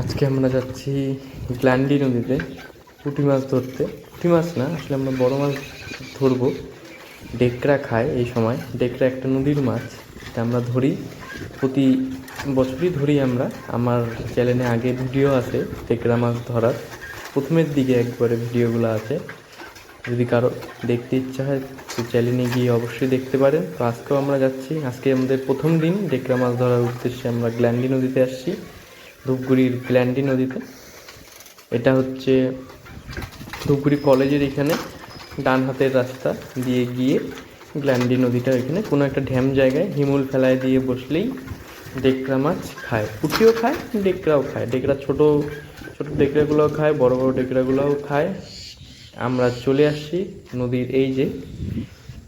আজকে আমরা যাচ্ছি গ্ল্যান্ডি নদীতে, পুঁটি মাছ ধরতে। পুঁটি মাছ না, আসলে আমরা বড় মাছ ধরবো। ডেকরা খায় এই সময়। ডেকরা একটা নদীর মাছ, এটা আমরা ধরি। প্রতি বছরই ধরি আমরা। আমার চ্যানেলে আগে ভিডিও আছে ডেকরা মাছ ধরার। প্রথমের দিকে একবারে ভিডিওগুলো আছে। যদি কারও দেখতে ইচ্ছা হয়, তো চ্যানেলে গিয়ে অবশ্যই দেখতে পারেন। তো আজকেও আমরা যাচ্ছি। আজকে আমাদের প্রথম দিন ডেকরা মাছ ধরার উদ্দেশ্যে আমরা গ্ল্যান্ডি নদীতে আসছি। ধূপগুড়ির গ্ল্যান্ডি নদীতে। এটা হচ্ছে ধূপগুড়ি কলেজের এখানে ডান হাতের রাস্তা দিয়ে গিয়ে গ্ল্যান্ডি নদীটা এখানে। কোনো একটা ড্যাম জায়গায় হিমুল ফেলায় দিয়ে বসলেই ডেকরা মাছ খায়। পুঁটিও খায় ডেকরাও খায়। ডেকরা ছোট ছোট ডেকরাগুলোও খায় বড় বড় ডেকরাগুলোও খায়। আমরা চলে আসছি নদীর এই যে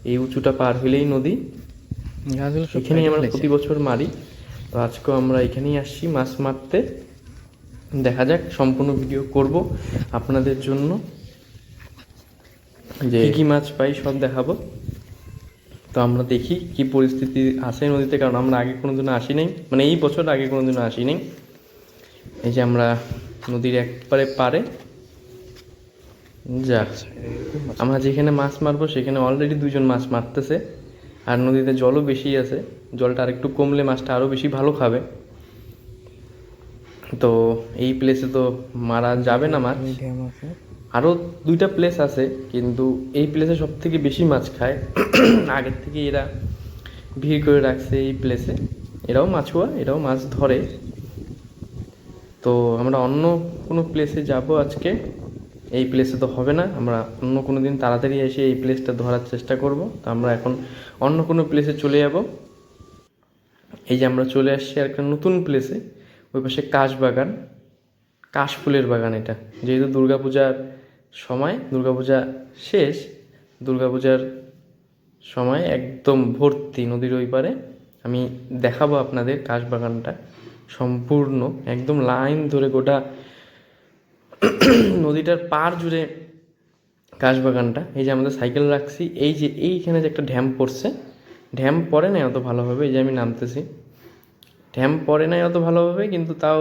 এই উঁচুটা পার হইলেই নদী। এখানেই আমরা প্রতি বছর মারি। তো আজকেও আমরা এখানেই আসছি মাছ মারতে। দেখা যাক সম্পূর্ণ ভিডিও করব আপনাদের জন্য। যে কি মাছ পাই সব দেখাবো। তো আমরা দেখি কি পরিস্থিতি আসে নদীতে কারণ আমরা আগে কোনো দিনও আসি নাই। মানে এই বছর আগে কোনো দিনও আসি নাই। এই যে আমরা নদীর একবারে পারে যাক আমরা যেখানে মাছ মারবো সেখানে অলরেডি দুজন মাছ মারতেছে। আর নদীতে জলও বেশি আছে। জলটা আরেকটু কমলে মাছটা আরও বেশি ভালো খাবে। তো এই প্লেসে তো মারা যাবে না মাছ। আরও দুইটা প্লেস আছে কিন্তু এই প্লেসে সব থেকে বেশি মাছ খায়। আগের থেকে এরা ভিড় করে রাখছে এই প্লেসে এরাও মাছুয়া এরাও মাছ ধরে। তো আমরা অন্য কোনো প্লেসে যাব আজকে। এই প্লেসে তো হবে না। আমরা অন্য কোনো দিন তাড়াতাড়ি এসে এই প্লেসটা ধরার চেষ্টা করব। তো আমরা এখন অন্য কোনো প্লেসে চলে যাব। এই যে আমরা চলে আসছি একটা নতুন প্লেসে ওই পাশে কাশবাগান কাশফুলের বাগান এটা। যেহেতু দুর্গাপূজার সময়, দুর্গাপূজা শেষ, দুর্গাপূজার সময় একদম ভর্তি নদীর ওই পারে। আমি দেখাবো আপনাদের কাশবাগানটা সম্পূর্ণ। একদম লাইন ধরে গোটা নদীটার পার জুড়ে কাশবাগানটা, এই যে আমাদের সাইকেল রাখছি, এই যে এইখানে যে একটা ড্যাম পড়ছে ড্যাম পড়ে নাই অত ভালোভাবে, এই যে আমি নামতেছি। ড্যাম পড়ে নাই অত ভালোভাবে, কিন্তু তাও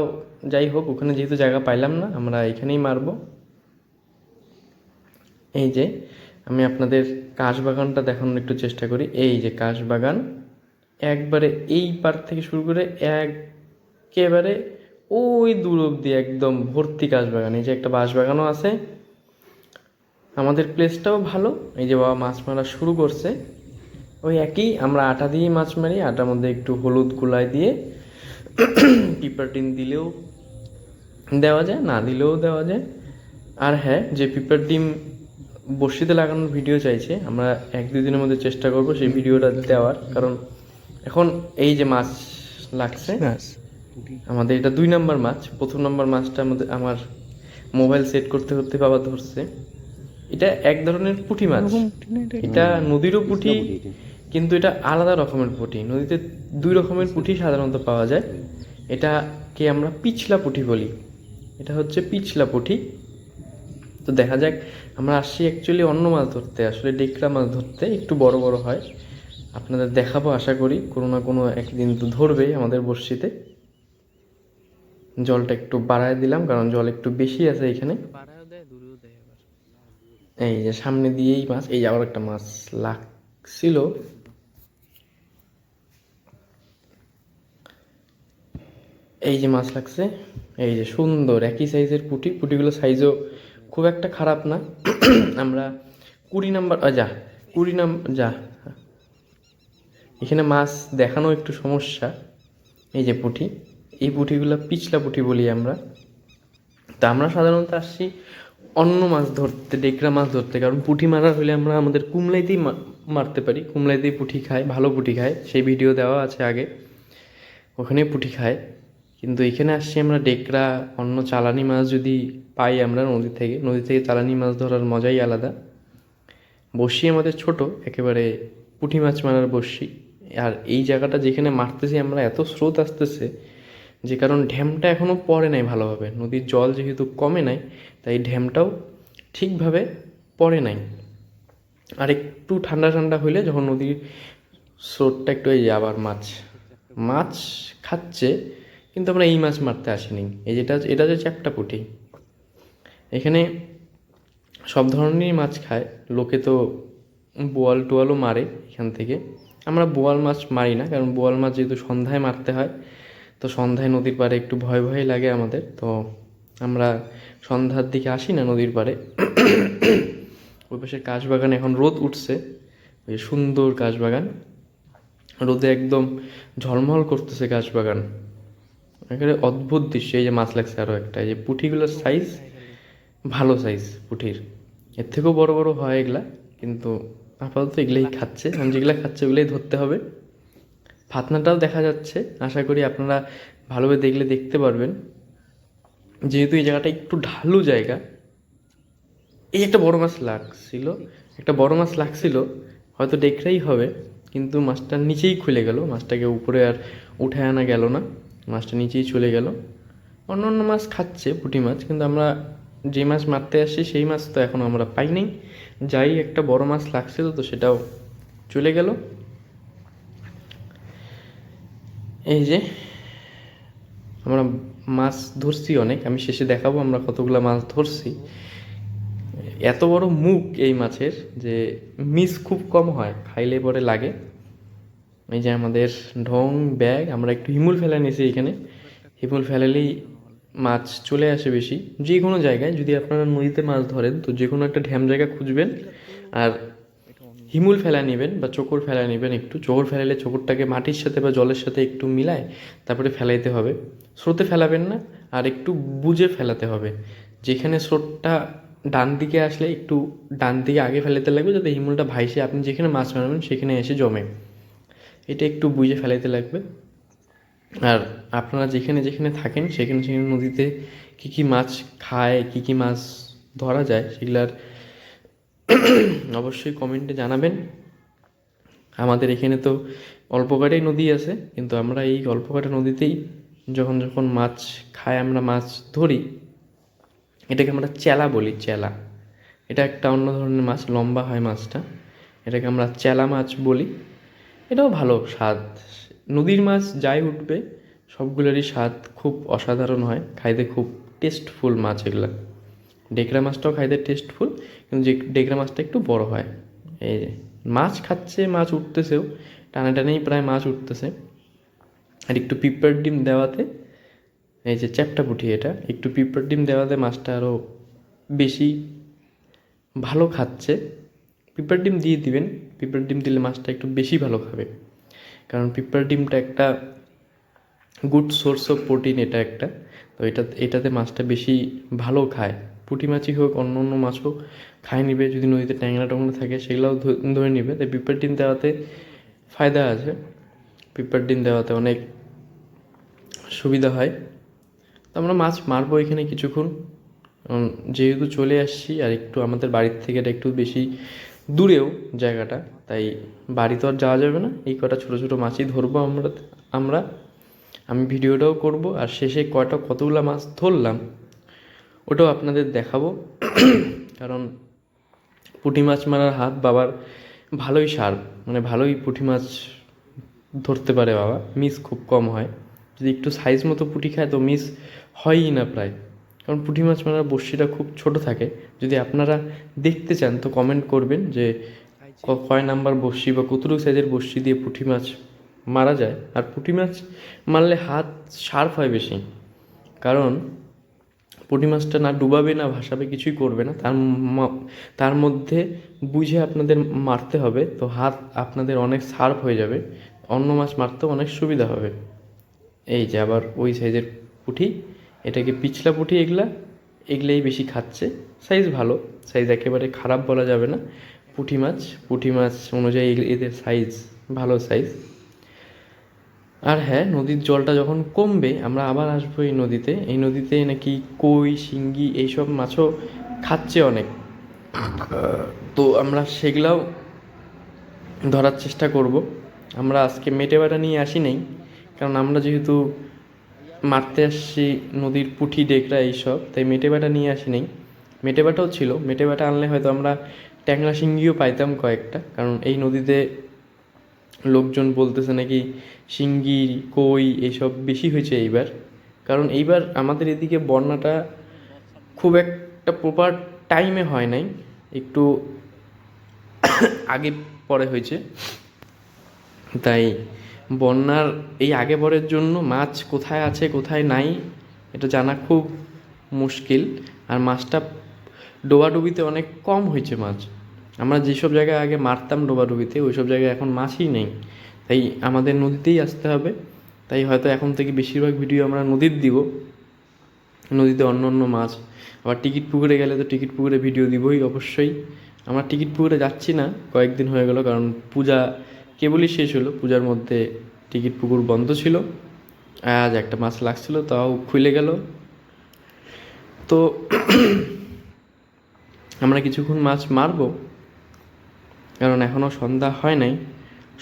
যাই হোক, ওখানে যেহেতু জায়গা পাইলাম না, আমরা এখানেই মারবো। এই যে আমি আপনাদের কাশবাগানটা দেখানোর একটু চেষ্টা করি। এই যে কাশবাগান, একবারে এই পার থেকে শুরু করে একেবারে ওই দূর অব্দি একদম ভর্তি কাশবাগান। এই যে একটা বাঁশবাগানও আছে। আমাদের প্লেসটাও ভালো। এই যে বাবা মাছ মারা শুরু করছে। ওই একই, আমরা আটা দিয়েই মাছ মারি, আটার মধ্যে একটু হলুদ গুলাই দিয়ে পিপার টিন দিলেও দেওয়া যায়, না দিলেও দেওয়া যায়। আর হ্যাঁ যে পিপার ডিম বড়শিতে লাগানোর ভিডিও চাইছে, আমরা এক দুই দিনের মধ্যে চেষ্টা করব সেই ভিডিওটা দেওয়ার। কারণ এখন এই যে মাছ লাগছে আমাদের এটা দুই নাম্বার মাছ প্রথম নাম্বার মাছটা আমাদের আমার মোবাইল সেট করতে করতে বাবা ধরছে। এটা এক ধরনের পুঁটি মাছ এটা নদীরও পুঁটি কিন্তু এটা আলাদা রকমের পুঁটি। নদীতে দুই রকমের পুঁটি সাধারণত পাওয়া যায়। এটাকে আমরা পিছলা পুঁটি বলি। এটা হচ্ছে পিছলা পুঁটি। তো দেখা যাক আমরা আসছি অ্যাকচুয়ালি অন্য মাছ ধরতে। আসলে ডেকরা মাছ ধরতে একটু বড় বড় হয়। আপনাদের দেখাবো আশা করি। কোনো না কোনো একদিন তো ধরবেই আমাদের বর্ষিতে জলটা একটু বাড়ায় দিলাম কারণ জল একটু বেশি আছে এখানে। এই যে সামনে দিয়েই মাছ এই যে আবার একটা মাছ লাগছিল। এই যে মাছ লাগছে এই যে সুন্দর একই সাইজের পুটি। পুঁটিগুলো সাইজও খুব একটা খারাপ না। আমরা কুড়ি নাম্বার যা কুড়ি নাম্বার যা। এখানে মাছ দেখানো একটু সমস্যা এই যে পুঁটি। এই পুঁটিগুলো পিছলা পুঁটি বলি আমরা। তা আমরা সাধারণত আসছি অন্য মাছ ধরতে, ডেকরা মাছ ধরতে। কারণ পুঁটি মারা হলে আমরা আমাদের কুমলাইতেই মারতে পারি। কুমলাইতেই পুঁটি খায়, ভালো পুঁটি খায়। সেই ভিডিও দেওয়া আছে আগে। ওখানে পুঁটি খায়। কিন্তু এখানে আসছি আমরা ডেকরা, অন্য চালানি মাছ যদি পাই আমরা নদী থেকে। নদী থেকে চালানি মাছ ধরার মজাই আলাদা। বড়শি আমাদের ছোট, একেবারে পুঁটি মাছ মারার বড়শি। আর এই জায়গাটা যেখানে মারতেছি আমরা, এত স্রোত আসতেছে যে কারণ ড্যামটা এখনও পড়ে নাই ভালোভাবে। নদীর জল যেহেতু কমে নাই, তাই ড্যামটাও ঠিকভাবে পড়ে নাই। আর একটু ঠান্ডা ঠান্ডা হইলে যখন নদীর স্রোতটা একটু এই যে আবার মাছ মাছ খাচ্ছে, কিন্তু আমরা এই মাছ মারতে আসিনি। এই যেটা এটা হচ্ছে চ্যাপটা পুঁটি এখানে সব ধরনেরই মাছ খায়। লোকে তো বোয়াল টোয়ালও মারে এখান থেকে। আমরা বোয়াল মাছ মারি না, কারণ বোয়াল মাছ যেহেতু সন্ধ্যায় মারতে হয় তো সন্ধ্যায় নদীর পাড়ে একটু ভয় ভয় লাগে আমাদের, তো আমরা সন্ধ্যার দিকে আসি না নদীর পাড়ে। ওই পাশে কাশবাগান, এখন রোদ উঠছে, ওই সুন্দর কাশবাগান। রোদে একদম ঝলমল করতেছে কাশবাগান। এখানে অদ্ভুত দৃশ্য, এই যে মাছ লাগছে আরও একটা, এই যে পুঁঠিগুলোর সাইজ ভালো সাইজ পুঁঠির। এর থেকেও বড় বড় হয় এগুলা, কিন্তু আপাতত এগুলাই খাচ্ছে। আমি যেগুলা খাচ্ছে ওগুলাই ধরতে হবে। ফাতনাটাও দেখা যাচ্ছে। আশা করি আপনারা ভালোভাবে দেখলে দেখতে পারবেন। যেহেতু এই জায়গাটা একটু ঢালু জায়গা, এই একটা বড় মাছ লাগছিল, একটা বড় মাছ লাগছিল, হয়তো ডেকরাই হবে, কিন্তু মাছটা নিচেই খুলে গেল। মাছটাকে উপরে আর উঠে আনা গেল না, মাছটা নিচেই চলে গেল। অন্য অন্য মাছ খাচ্ছে পুঁটি মাছ, কিন্তু আমরা যে মাছ মারতে আসছি, সেই মাছ তো এখনও আমরা পাই যাই একটা বড় মাছ লাগছিল তো সেটাও চলে গেল। এই যে, আমরা মাছ ধরছি অনেক, আমি শেষে দেখাবো আমরা কতগুলো মাছ ধরছি। এত বড় মুখ এই মাছের যে মিস খুব কম হয়, খাইলে পরে লাগে। এই যে আমাদের ঢং ব্যাগ, আমরা একটু হিমুল ফেলে নিয়েছি এখানে। হিমুল ফেলালেই মাছ চলে আসে বেশি। যে কোনো জায়গায়, যদি আপনারা নদীতে মাছ ধরেন, তো যে কোনো একটা ঢ্যাম জায়গা খুঁজবেন। আর হিমুল ফেলা নেবেন বা চোকর ফেলা নেবেন একটু। চোকর ফেলালে চোকরটাকে মাটির সাথে বা জলের সাথে একটু মিলায় তারপরে ফেলাইতে হবে। স্রোতে ফেলাবেন না, আর একটু বুঝে ফেলাতে হবে। যেখানে স্রোতটা ডান দিকে আসলে একটু ডান দিকে আগে ফেলাতে লাগবে যাতে হিমুলটা ভাইসে আপনি যেখানে মাছ মারবেন সেখানে এসে জমে। এটা একটু বুঝে ফেলাইতে লাগবে। আর আপনারা যেখানে যেখানে থাকেন, সেখানে সেখানে নদীতে কী কী মাছ খায়, কী কী মাছ ধরা যায়, সেগুলার অবশ্যই কমেন্টে জানাবেন। আমাদের এখানে তো অল্পকাটাই নদী আছে, কিন্তু আমরা এই অল্পকাটা নদীতেই যখন যখন মাছ খায় আমরা মাছ ধরি। এটাকে আমরা চেলা বলি, চেলা। এটা একটা অন্য ধরনের মাছ, লম্বা হয় মাছটা। এটাকে আমরা চেলা মাছ বলি। এটাও ভালো স্বাদ। নদীর মাছ যাই উঠবে, সবগুলোরই স্বাদ খুব অসাধারণ হয়, খাইতে খুব টেস্টফুল মাছ এগুলো। ডেকরা মাছটাও খাইতে টেস্টফুল কিন্তু যে ডেকরা মাছটা একটু বড় হয়। এই যে, মাছ খাচ্ছে, মাছ উঠতেছেও, টানা টানেই প্রায় মাছ উঠতেছে। আর একটু পিঁপড়ার ডিম দেওয়াতে, এই যে চ্যাপটা পুঁটি এটা, একটু পিঁপড়ার ডিম দেওয়াতে মাছটা আরও বেশি ভালো খাচ্ছে। পিঁপড়ার ডিম দিয়ে দিবেন পিঁপড়ার ডিম দিলে মাছটা একটু বেশি ভালো খাবে। কারণ পিঁপড়ার ডিমটা একটা গুড সোর্স অফ প্রোটিন এটা একটা, তো এটা, এটাতে মাছটা বেশি ভালো খায়। পুঁটি মাছই হোক, অন্য অন্য মাছও খাই নিবে। যদি নদীতে ট্যাংরা ট্যাংরা থাকে, সেগুলোও ধরে নিবে। তাই পিঁপড়ার ডিম দেওয়াতে ফায়দা আছে। পিঁপড়ার ডিম দেওয়াতে অনেক সুবিধা হয়। তো আমরা মাছ মারবো এখানে কিছুক্ষণ। যেহেতু চলে আসছি, আর একটু আমাদের বাড়ির থেকে এটা একটু বেশি দূরেও জায়গাটা, তাই বাড়ি তো আর যাওয়া যাবে না। এই কটা ছোটো ছোটো মাছই ধরবো আমরা আমরা। আমি ভিডিওটাও করব, আর শেষে কয়টা, কতগুলো মাছ ধরলাম ওটাও আপনাদের দেখাবো। কারণ পুঁটি মাছ মারার হাত বাবার ভালোই সার মানে ভালোই পুঁটি মাছ ধরতে পারে বাবা মিস খুব কম হয়। যদি একটু সাইজ মতো পুঁটি খায় তো মিস হয়ই না প্রায়। কারণ পুঁটি মাছ মারার বড়শিটা খুব ছোট থাকে। যদি আপনারা দেখতে চান তো কমেন্ট করবেন যে কয় নাম্বার বড়শি বা কতটুকু সাইজের বড়শি দিয়ে পুঁটি মাছ মারা যায়। আর পুঁটি মাছ মারলে হাত শার্প হয় বেশি। কারণ পুঁটি মাছটা না ডুবাবে, না ভাসাবে, কিছুই করবে না। তার তার মধ্যে বুঝে আপনাদের মারতে হবে, তো হাত আপনাদের অনেক শার্প হয়ে যাবে। অন্য মাছ মারতেও অনেক সুবিধা হবে। এই যে আবার ওই সাইজের পুঁটি, এটাকে পিছলা পুঁটি এগুলা, এগুলাই বেশি খাচ্ছে। সাইজ ভালো, সাইজ একেবারে খারাপ বলা যাবে না। পুঁটি মাছ পুঁটি মাছ অনুযায়ী এদের সাইজ ভালো সাইজ। আর হ্যাঁ নদীর জলটা যখন কমবে, আমরা আবার আসব এই নদীতে। এই নদীতে নাকি কই, শিঙ্গি এইসব মাছও খাচ্ছে অনেক। তো আমরা সেগুলাও ধরার চেষ্টা করব। আমরা আজকে মেটে বাটা নিয়ে আসি নাই, কারণ আমরা যেহেতু মারতে আসছি নদীর পুঁটি ডেকরা এইসব, তাই মেটে বাটা নিয়ে আসি নাই। মেটে বাটাও ছিল, মেটে বাটা আনলে হয়তো আমরা ট্যাংরা শিঙ্গিও পাইতাম কয়েকটা, কারণ এই নদীতে লোকজন বলতেছে নাকি শিঙ্গি, কই এসব বেশি হয়েছে এইবার। কারণ এইবার আমাদের এদিকে বন্যাটা খুব একটা প্রপার টাইমে হয় নাই। একটু আগে পরে হয়েছে। তাই বন্যার এই আগে পরের জন্য মাছ কোথায় আছে, কোথায় নাই, এটা জানা খুব মুশকিল। আর মাছটা ডোবাডুবিতে অনেক কম হয়েছে মাছ। আমরা যেসব জায়গায় আগে মারতাম ডোবাডুবিতে ওই সব জায়গায় এখন মাছই নেই। তাই আমাদের নদীতেই আসতে হবে। তাই হয়তো এখন থেকে বেশিরভাগ ভিডিও আমরা নদীর দিব। নদীতে অন্য অন্য মাছ। আবার টিকিট পুকুরে গেলে তো টিকিট পুকুরে ভিডিও দিবই অবশ্যই। আমরা টিকিট পুকুরে যাচ্ছি না, কয়েকদিন হয়ে গেল কারণ পূজা কেবলই শেষ হলো। পূজার মধ্যে টিকিট পুকুর বন্ধ ছিল। আজ একটা মাছ লাগছিল, তাও খুলে গেল। তো আমরা কিছুক্ষণ মাছ মারবো। কারণ এখনও সন্ধ্যা হয় নাই।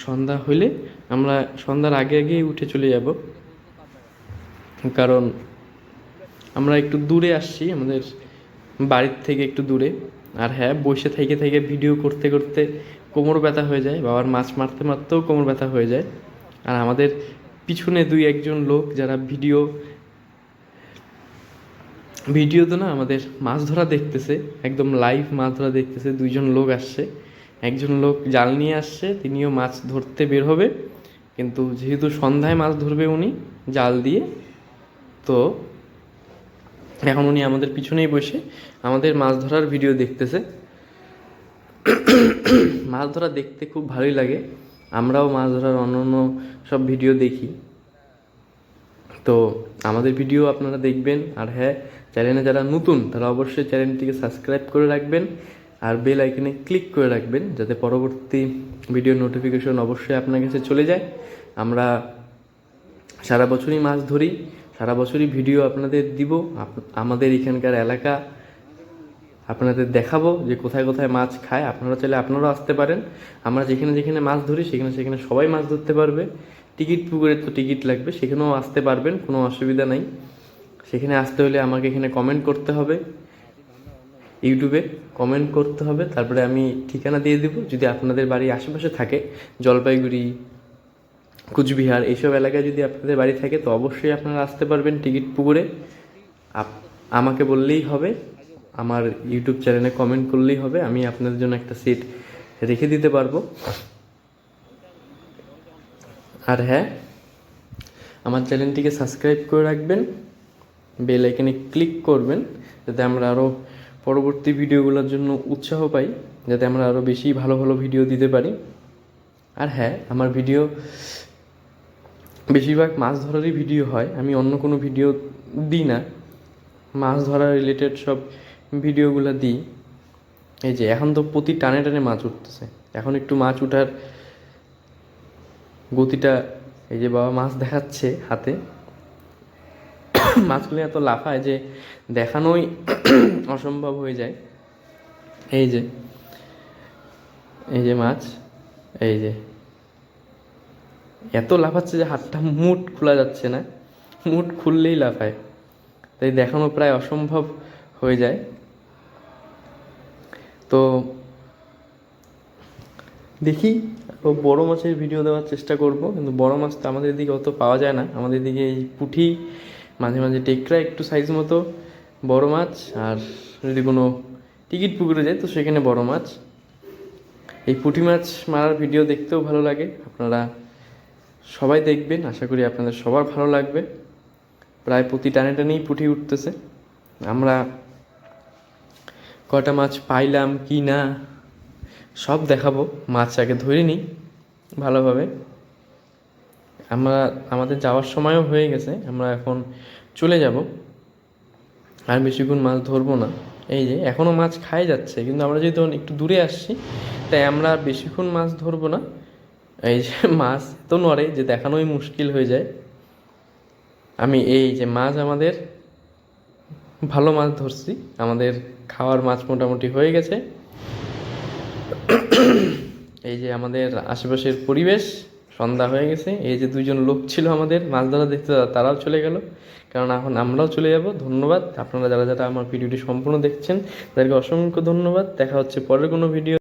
সন্ধ্যা হইলে আমরা সন্ধ্যার আগে আগেই উঠে চলে যাব। কারণ আমরা একটু দূরে আসছি, আমাদের বাড়ির থেকে একটু দূরে। আর হ্যাঁ বসে থেকে থেকে ভিডিও করতে করতে কোমর ব্যথা হয়ে যায়, বাবার মাছ মারতে মারতেও কোমর ব্যথা হয়ে যায়। আর আমাদের পিছনে দুই একজন লোক যারা ভিডিও ভিডিও তো না, আমাদের মাছ ধরা দেখতেছে, একদম লাইভ মাছ ধরা দেখতেছে, দুইজন লোক আসছে। একজন লোক জাল নিয়ে আসছে, তিনিও মাছ ধরতে বের হবে। কিন্তু যেহেতু সন্ধ্যায় মাছ ধরবে উনি জাল দিয়ে, তো এখন উনি আমাদের পিছনেই বসে আমাদের মাছ ধরার ভিডিও দেখতেছে। মাছ ধরা দেখতে খুব ভালোই লাগে। আমরাও মাছ ধরার অন্য সব ভিডিও দেখি। তো আমাদের ভিডিও আপনারা দেখবেন। আর হ্যাঁ চ্যানেলে যারা নতুন, তারা অবশ্যই চ্যানেলটিকে সাবস্ক্রাইব করে রাখবেন। আর বেল আইকনে ক্লিক করে রাখবেন, যাতে পরবর্তী ভিডিও নোটিফিকেশন অবশ্যই আপনার কাছে চলে যায়। আমরা সারা বছরই মাছ ধরি, সারা বছরই ভিডিও আপনাদের দিব আমাদের এখানকার এলাকা আপনাদের দেখাবো যে কোথায় কোথায় মাছ খায়। আপনারা চাইলে আপনারাও আসতে পারেন। আমরা যেখানে যেখানে মাছ ধরি, সেখানে সেখানে সবাই মাছ ধরতে পারবে। টিকিট পুকুরে তো টিকিট লাগবে, সেখানেও আসতে পারবেন, কোনো অসুবিধা নেই। সেখানে আসতে হলে আমাকে এখানে কমেন্ট করতে হবে। ইউটিউবে কমেন্ট করতে হবে, তারপরে আমি ঠিকানা দিয়ে দেবো। যদি আপনাদের বাড়ি আশেপাশে থাকে, জলপাইগুড়ি, কুচবিহার, এইসব এলাকায় যদি আপনাদের বাড়ি থাকে, তো অবশ্যই আপনারা আসতে পারবেন টিকিট পুকুরে। আমাকে বললেই হবে, আমার ইউটিউব চ্যানেলে কমেন্ট করলেই হবে, আমি আপনাদের জন্য একটা সিট রেখে দিতে পারব। আর হ্যাঁ আমার চ্যানেলটিকে সাবস্ক্রাইব করে রাখবেন বেল আইকনে ক্লিক করবেন, যাতে আমরা আরও পরবর্তী ভিডিওগুলোর জন্য উৎসাহ পাই, যাতে আমরা আরও বেশি ভালো ভালো ভিডিও দিতে পারি। আর হ্যাঁ আমার ভিডিও, বেশিরভাগ মাছ ধরারই ভিডিও হয়। আমি অন্য কোনো ভিডিও দিই না। মাছ ধরা রিলেটেড সব ভিডিওগুলো দিই। এই যে, এখন তো প্রতি টানে টানে মাছ উঠতেছে। এখন একটু মাছ উঠার গতিটা, এই যে বাবা মাছ দেখাচ্ছে হাতে। মাছগুলো এত লাফায় যে দেখানোই অসম্ভব হয়ে যায়। এই যে এই যে মাছ, এই যে। এত লাফাচ্ছে যে হাতটা মুট খোলা যাচ্ছে না, মুট খুললেই লাফায়। তাই দেখানো প্রায় অসম্ভব হয়ে যায়। তো দেখি আরও বড় মাছের ভিডিও দেওয়ার চেষ্টা করব, কিন্তু বড় মাছ তো আমাদের দিকে অত পাওয়া যায় না। আমাদের দিকে এই পুঁটি মাঝে মাঝে টেকরা, একটু সাইজ মতো বড় মাছ আর যদি কোনো টিকিট পুকুরে যায়, তো সেখানে বড় মাছ। এই পুঁটি মাছ মারার ভিডিও দেখতেও ভালো লাগে। আপনারা সবাই দেখবেন, আশা করি আপনাদের সবার ভালো লাগবে। প্রায় প্রতি টানে টানেই পুঁটি উঠতেছে। আমরা কটা মাছ পাইলাম কি না, সব দেখাবো। মাছ আগে ধরে নিই ভালোভাবে। আমরা, আমাদের যাওয়ার সময়ও হয়ে গেছে, আমরা এখন চলে যাব। আর বেশিক্ষণ মাছ ধরবো না। এই যে এখনও মাছ খাই যাচ্ছে, কিন্তু আমরা যেহেতু একটু দূরে আসছি, তাই আমরা বেশিক্ষণ মাছ ধরবো না। এই যে, মাছ তো নড়ে, যে দেখানোই মুশকিল হয়ে যায়। আমি এই যে, মাছ আমাদের, ভালো মাছ ধরছি, আমাদের খাওয়ার মাছ মোটামুটি হয়ে গেছে। এই যে, আমাদের আশেপাশের পরিবেশ সন্ধ্যা হয়ে গেছে। এই যে দুজন লোক ছিল আমাদের মাছ ধরা দেখতে তারাও চলে গেল। কারণ এখন আমরাও চলে যাব। ধন্যবাদ। আপনারা যারা যারা আমার ভিডিওটি সম্পূর্ণ দেখছেন, তাদেরকে অসংখ্য ধন্যবাদ। দেখা হচ্ছে পরের কোনো ভিডিও